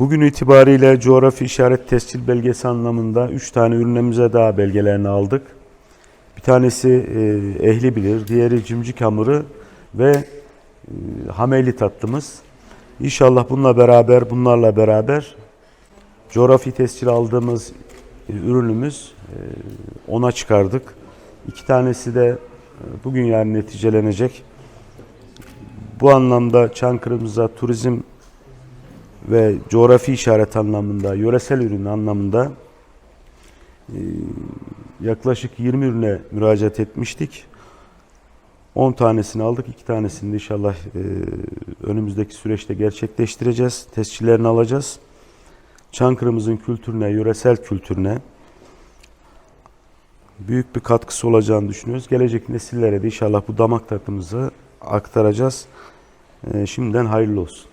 Bugün itibariyle coğrafi işaret tescil belgesi anlamında 3 tane ürünümüze daha belgelerini aldık. Bir tanesi e, ehli bilir, diğeri cimcik hamuru ve e, hameli tatlımız. İnşallah bununla beraber, bunlarla beraber coğrafi tescil aldığımız e, ürünümüz ona çıkardık. İki tanesi de bugün yarın neticelenecek. Bu anlamda Çankırı'mıza turizm ve coğrafi işaret anlamında, yöresel ürün anlamında e, yaklaşık 20 ürüne müracaat etmiştik. 10 tanesini aldık, 2 tanesini inşallah e, önümüzdeki süreçte gerçekleştireceğiz. Tescillerini alacağız. Çankırı'mızın kültürüne, yöresel kültürüne büyük bir katkısı olacağını düşünüyoruz. Gelecek nesillere de inşallah bu damak tadımızı aktaracağız. E, şimdiden hayırlı olsun.